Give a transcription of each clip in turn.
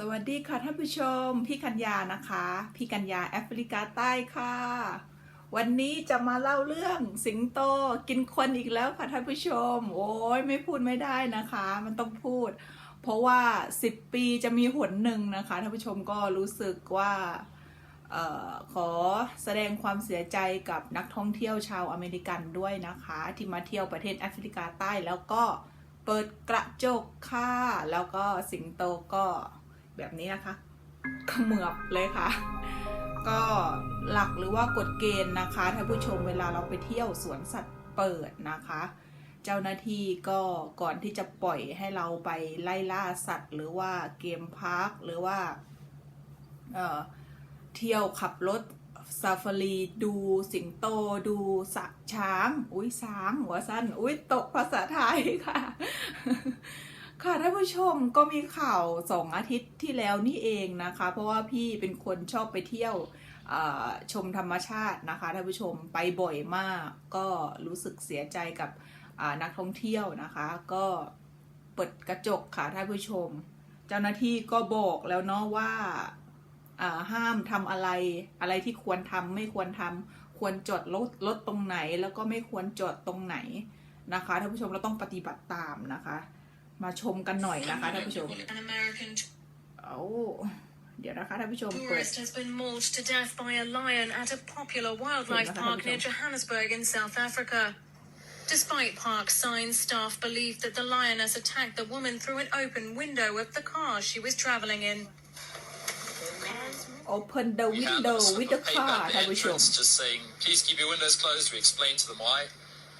สวัสดีค่ะท่านผู้ชม พี่กัญญานะคะ พี่กัญญาแอฟริกาใต้ค่ะ วันนี้จะมาเล่าเรื่องสิงโตกินคนอีกแล้วค่ะท่านผู้ชม โอ้ยไม่พูดไม่ได้นะคะ มันต้องพูด เพราะว่า 10 ปีจะมีหนหนึ่งนะคะท่านผู้ชมก็รู้สึกว่าออขอแสดงความเสียใจกับนักท่องเที่ยวชาวอเมริกันด้วยนะคะ ที่มาเที่ยวประเทศแอฟริกาใต้แล้วก็เปิดกระจกค่ะแล้วก็สิงโตก็ แบบนี้นะคะเขมือบเลยค่ะ ก็หลักหรือว่ากฎเกณฑ์นะคะท่านผู้ชมเวลาเราไปเที่ยวสวนสัตว์เปิดนะคะ เจ้าหน้าที่ก็ก่อนที่จะปล่อยให้เราไปไล่ล่าสัตว์ หรือว่าเกมพาร์คหรือว่าเออเที่ยวขับรถซาฟารีดูสิงโตดูสัช้าง อุ้ยช้าง หัวสั้น อุ้ยตกภาษาไทยค่ะ ค่ะท่านผู้ชมก็มีข่าวสองอาทิตย์ที่แล้วนี่เองนะคะ เพราะว่าพี่เป็นคนชอบไปเที่ยวชมธรรมชาตินะคะท่านผู้ชมไปบ่อยมากก็รู้สึกเสียใจกับนักท่องเที่ยวนะคะ ก็เปิดกระจกค่ะท่านผู้ชม เจ้าหน้าที่ก็บอกแล้วเนาะว่าห้ามทำอะไรอะไรที่ควรทำไม่ควรทำควรจอดรถรถตรงไหน แล้วก็ไม่ควรจอดตรงไหนนะคะท่านผู้ชมเราต้องปฏิบัติตามนะคะ มาชมกันหน่อยนะคะท่านผู้ชม An American เอาเดี๋ยวนะคะท่านผู้ชมเปิด tourist has been mauled to death by a lion at a popular wildlife park near Johannesburg in South Africa. Despite park signs, staff believe that the lioness attacked the woman through an open window of the car she was traveling in. open the We have window a sort with of the paper car at the ท่านผู้ชม entrance just saying, please keep your windows closed. We explained to them why.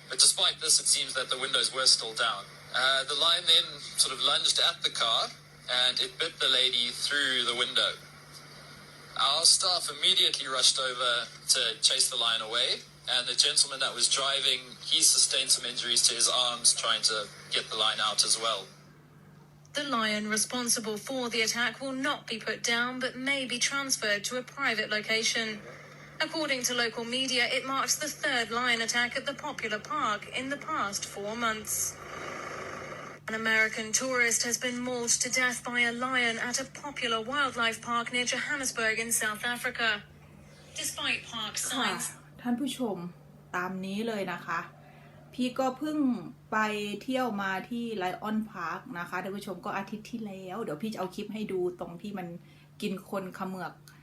But despite this, it seems that the windows were still down. Uh, the lion then sort of lunged at the car and it bit the lady through the window. Our staff immediately rushed over to chase the lion away. And the gentleman that was driving, he sustained some injuries to his arms trying to get the lion out as well. The lion responsible for the attack will not be put down but may be transferred to a private location. According to local media, it marks the third lion attack at the popular park in the past four months. An American tourist has been mauled to death by a lion at a popular wildlife park near Johannesburg in South Africa. Despite park ค่ะ signs ท่านผู้ชมตามนี้เลยนะคะ พี่ก็เพิ่งไปเที่ยวมาที่ไลออนพาร์คนะคะท่านผู้ชมก็อาทิตย์ที่แล้ว เดี๋ยวพี่จะเอาคลิปให้ดูตรงที่มันกินคนเขมือกเอ่อ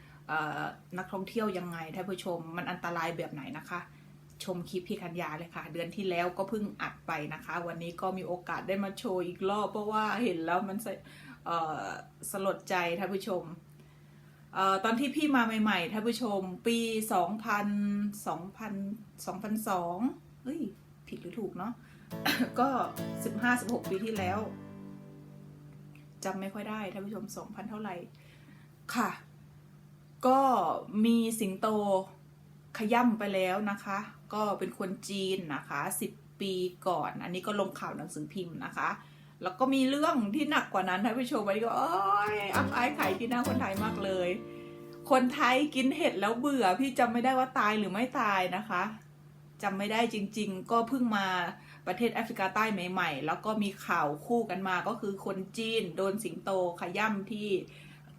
นักท่องเที่ยวยังไงท่านผู้ชมมันอันตรายแบบไหนนะคะ ชมคลิปพี่คัญญาเลยค่ะ เดือนที่แล้วก็เพิ่งอัดไปนะคะ วันนี้ก็มีโอกาสได้มาโชว์อีกรอบ เพราะว่าเห็นแล้วมันสสลดใจท่านผู้ชมออตอนที่พี่มาใหม่ๆท่านผู้ชมปีสองพันสองพันสองพันสองเฮ้ยผิดหรือถูกเนาะก็สิบห้าสิบหกปีที่แล้วจำไม่ค่อยได้ท่านผู้ชมสองพันเท่าไหร่ค่ะ ก็มีสิงโตขย่ำไปแล้วนะคะ ก็เป็นคนจีนนะคะสิบปีก่อน อันนี้ก็ลงข่าวหนังสือพิมพ์นะคะ แล้วก็มีเรื่องที่หนักกว่านั้นท่านผู้ชมวันนี้ก็โอ้ยอับอายขายที่หน้าคนไทยมากเลย คนไทยกินเห็ดแล้วเบื่อพี่จำไม่ได้ว่าตายหรือไม่ตายนะคะจำไม่ได้จริง ๆ ก็เพิ่งมาประเทศแอฟริกาใต้ใหม่ ๆ แล้วก็มีข่าวคู่กันมาก็คือคนจีนโดนสิงโตขย่ำที่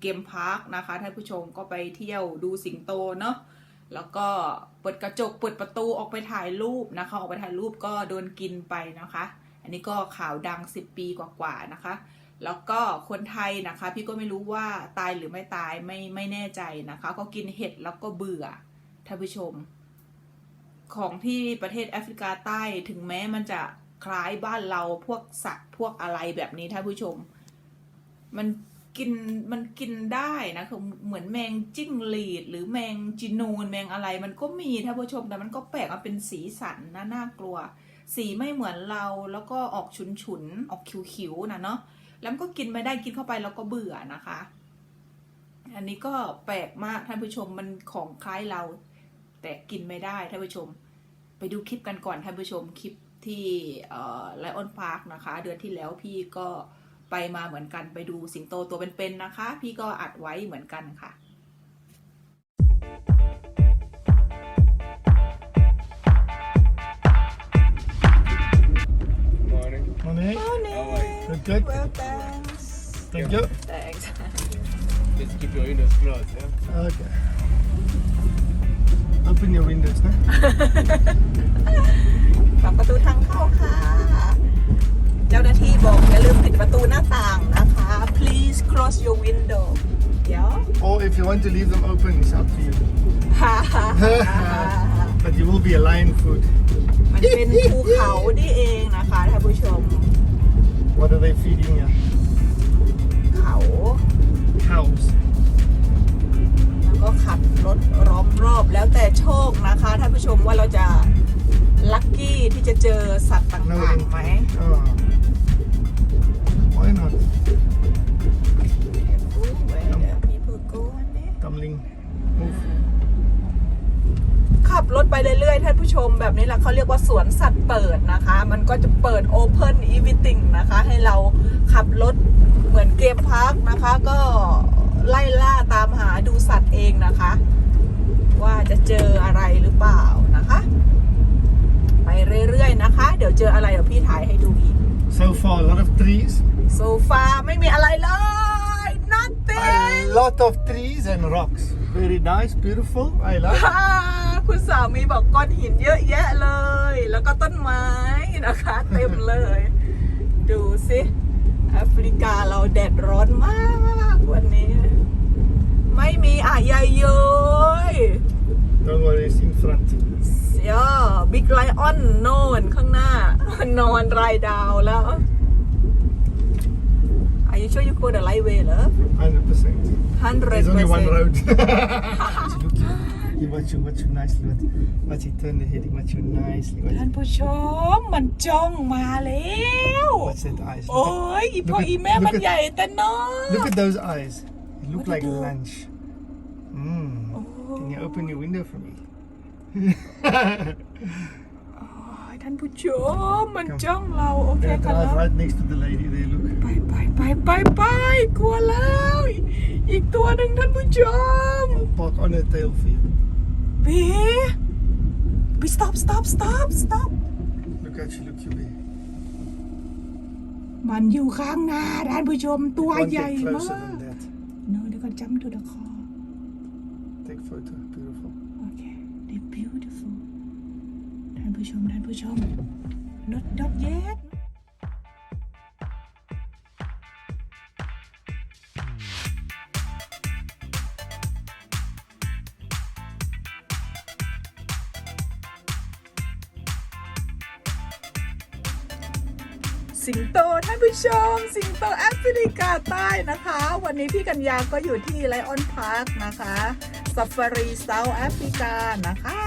เกมพาร์คนะคะท่านผู้ชมก็ไปเที่ยวดูสิงโตเนาะแล้วก็เปิดกระจกเปิดประตูออกไปถ่ายรูปนะคะ ออกไปถ่ายรูปก็โดนกินไปนะคะ อันนี้ก็ข่าวดัง 10 ปีกว่าๆนะคะ แล้วก็คนไทยนะคะ พี่ก็ไม่รู้ว่าตายหรือไม่ตายไม่ไม่แน่ใจนะคะ ก็กินเห็ดแล้วก็เบื่อท่านผู้ชม ของที่ประเทศแอฟริกาใต้ถึงแม้มันจะคล้ายบ้านเราพวกสัตว์พวกอะไรแบบนี้ท่านผู้ชม มัน กินมันกินได้นะคือเหมือนแมงจิ้งหรีด หรือแมงจีนูนแมงอะไร มันก็มีท่านผู้ชมแต่มันก็แปลกมาเป็นสีสันนะน่ากลัว สีไม่เหมือนเราแล้วก็ออกฉุนฉุนๆออกขิวๆนะเนาะแล้วก็กินไม่ได้กินเข้าไปแล้วก็เบื่อนะคะ อันนี้ก็แปลกมากท่านผู้ชมมันของคล้ายเรา แต่กินไม่ได้ท่านผู้ชม ไปดูคลิปกันก่อนท่านผู้ชมคลิปที่ไลออนพาร์คนะคะ เดือนที่แล้วพี่ก็ ไปมาเหมือนกันไปดูสิงโตตัวเป็นๆนะคะ พี่ก็อัดไว้เหมือนกันค่ะ Morning. Morning How are you? Good good. Well thanks Thank you. Thanks Please keep your windows closed. Yeah. Okay. Open your windows, no? ปรับประตูทางเข้าค่ะเจ้าหน้าที่บอกอย่าลืมปิดประตูหน้าต่างนะคะ please close your window เดี๋ยว Or if you want to leave them open, it's up to you. ฮ่าฮ่าฮ่าฮ่า But you will be a lion food. มันเป็นภูเขานี่เองนะคะท่านผู้ชม What are they feeding you? เขา Cows. แล้วก็ขับรถล้อมรอบแล้วแต่โชคนะคะท่านผู้ชมว่าเราจะลัคกี้ที่จะเจอสัตว์ต่างๆไหม Oh. Why not? Where the people go เนี่ย Tumbling. Move. ขับรถไปเรื่อยๆ ท่านผู้ชมแบบนี้แหละเขาเรียกว่าสวนสัตว์เปิดนะคะ มันก็จะเปิด Open Everything นะคะ ให้เราขับรถเหมือนเกมพาร์คนะคะ ก็ไล่ล่าตามหาดูสัตว์เองนะคะ ว่าจะเจออะไรหรือเปล่านะคะ ไปเรื่อยๆนะคะ เดี๋ยวเจออะไรเดี๋ยวพี่ถ่ายให้ดูอีก So far, a lot of trees. โซฟาไม่มีอะไรเลย A nothing lot of trees and rocks. Very nice, beautiful. I like. อ่าคุณสามีบอกก้อนหินเยอะแยะเลย แล้วก็ต้นไม้นะคะ เต็มเลย ดูสิแอฟริกาเราแดดร้อนมากวันนี้ ไม่มีอะไรเยย Don't worry, it's in front. เยบิ๊กไลออนโน่นข้างหน้า นอนรายดาวแล้ว Are you sure you go the right way เหรอ 100%. 100% There's only one road. Look, you watch you, watch you nicely. Watch, watch you turn the head. Watch you nicely. Watch, ท่านผู้ชมมันจ้องมาแล้ว watch that eyes. โอ้ Look ยอีพ่อ look at- อีแม่มัน look at- ใหญ่แต่น้อ at, look at those eyes. They look What like to do? lunch. Mm. Can you open your window for me? โอ้ยท่านผู้ชมมันจ้องเราโอเค Gonna กันแล้ drive ว right next to the lady there. Look. ไปไปไปไปไปกลัวแล้ว อีกตัวหนึ่งท่านผู้ชม I'll park on her tail for you. บีบี stop stop stop stop Look at you. Look you there. มันอยู่ข้างหน้าท่านผู้ชมตัว Can't ใหญ่ get มา closer ก than that. no เดี๋ยวก็จัมทูดะคอ Take photo. Beautiful. โอเ ผู้ชมท่านผู้ชม not not yet สิงโตท่านผู้ชม สิงโตแอฟริกาใต้นะคะ วันนี้พี่กัญญาก็อยู่ที่ไลออนพาร์คนะคะซ a ฟารีเซาท์แอฟริกานะคะ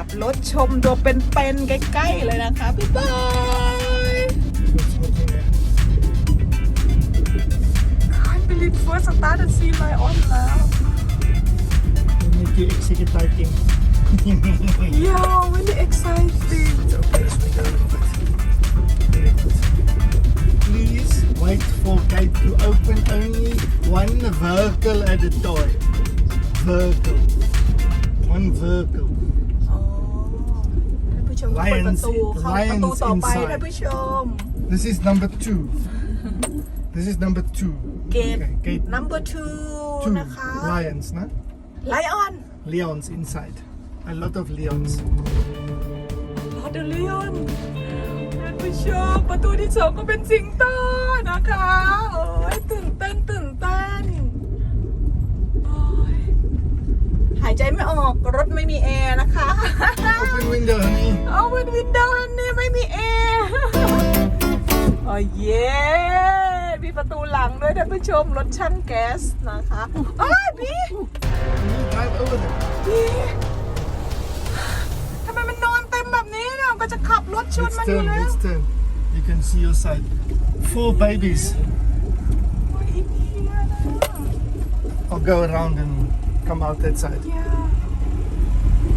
ขับรถชมตัวเป็นๆใกล้ๆเลยนะคะพี่บาย What's happening there? can't believe first start and see lion แล้ว They make you excited. yeah really exciting Okay, let's make a little bit. Very good. Please wait for gate to open only one vehicle at a time. Vehicle. One vehicle. อ๋อท่านผู้ชมก็เปิดประตู Lions- เข้าประตูต่อไป lions inside ท่านผู้ชม This is number two. This is number two. เกต Okay, gate number two two. นะคะ Lions, no? lion Leons inside. A lot of leons. รอเดเลียนท่านผู้ชมประตูที่สองก็เป็นสิงโตนะคะ โอ้ยตื่นเต้นตื่นเต้นโอ้ยหายใจไม่ออกรถไม่มีแอร์นะคะ Open window, honey. เอาเป็นวินโดว์นี่ไม่มีแอร์โอ้ยเย้มีประตูหลังด้วยท่านผู้ชมรถชั่งแก๊สนะคะเอ้ยพี่ Can you drive over there? พี่ทำไมมันนอนเต็มแบบนี้เนี่ยก็จะขับรถชน Let's มันอยู่ turn, แล้ว let's turn. You can see your side. Four babies. โอ้ยอีเพียนะ I'll go around and come out that side. อย่า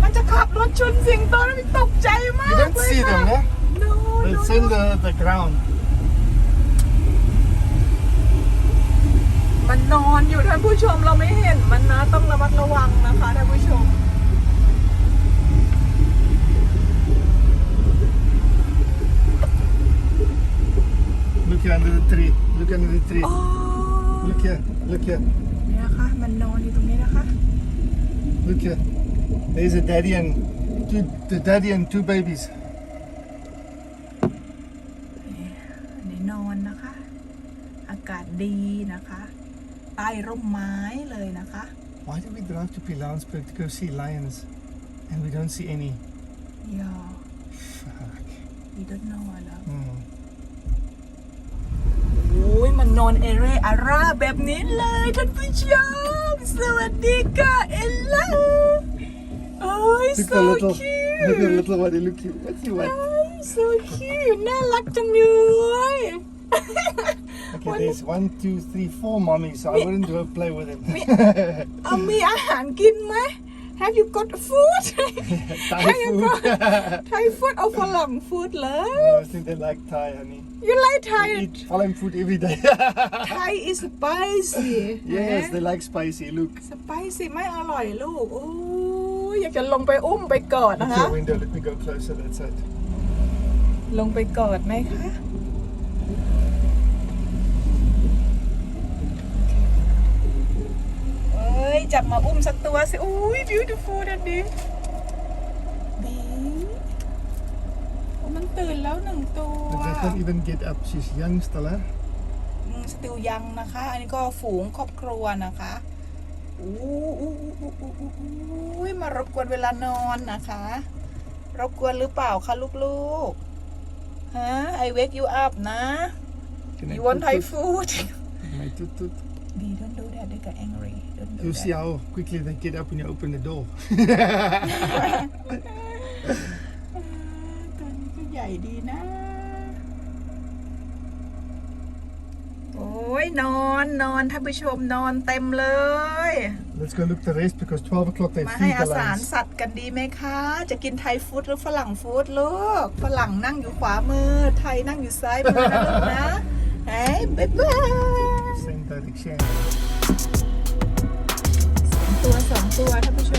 มันจะขับรถชนสิงโตแล้วพี่ตกใจมาก You don't เลย see ค่ะ them, no? No, no, It's no. in the, the ground. มันนอนอยู่ท่านผู้ชมเราไม่เห็นมันนะต้องระมัดระวังนะคะท่านผู้ชม Look under the tree. Look under the tree. อ๋อ Look here. Look here. เนี่ยนะคะมันนอนอยู่ตรงนี้นะคะ Look here. There's a daddy and two, the daddy and two babies. อันนี้นอนนะคะ อากาศดีนะคะใต้ร่มไม้เลยนะคะ Why did we drive to Pilansburg to go see lions and we don't see any? ยอ Fuck. อีดนอนแล้ว Hmm. โอ้ยมันนอนเอเรอาร่าแบบนี้เลยท่านผู้ชม สวัสดีค่ะเอลล่าโอ้ย Look so the little, cute look the little one. Look cute. What's he want? so cute น่ารักจังเลย Okay, there's one, two, three, four mommies, so I wouldn't go play with him. เอามีอาหารกินไหม Have you got food Thai Have you food. got Thai food เอาฝรั่ง food เลย I think they like Thai, honey. You like Thai They eat foreign food every day. Thai is spicy yes, they like spicy. Look. สไปซี่ไม่อร่อยลูกโอ้ยอยากจะลงไปอุ้มไปกอด Look นะคะ your window. Let me go closer. That side. ลงไปกอดไหมคะ เอ้ย จับมาอุ้มสักตัวสิอุ้ย beautiful ดันดีบีโอ้มันตื่นแล้วหนึ่งตัว But they can't even get up. She's young still, huh? อืมสติลยังนะคะ อันนี้ก็ฝูงครอบครัวนะคะอู้อู้อู้อู้อู้อู้อู้ยมารบกวนเวลานอนนะคะ รบกวนหรือเปล่าคะลูกๆฮะ I wake you up นะ Can I You want toot Thai toot? food Can I toot toot? B don't do that they get angry don't do You see that how quickly they get up when you open the door. ตัวนี้ก็ใหญ่ดีนะ โอ้ยนอนนอนท่านผู้ชมนอนเต็มเลย Let's go look the rest because 12 o'clock they มาให้ feed อา the สาร lions. สัตว์กันดีไหมคะ จะกินไทยฟู้ดหรือฝรั่งฟู้ดลูก ฝรั่งนั่งอยู่ขวามือ ไทยนั่งอยู่ซ้ายมือนะลูกนะเฮ้ยบ๊ายบาย Same direction. ตัวสองตัวท่านผู้ชม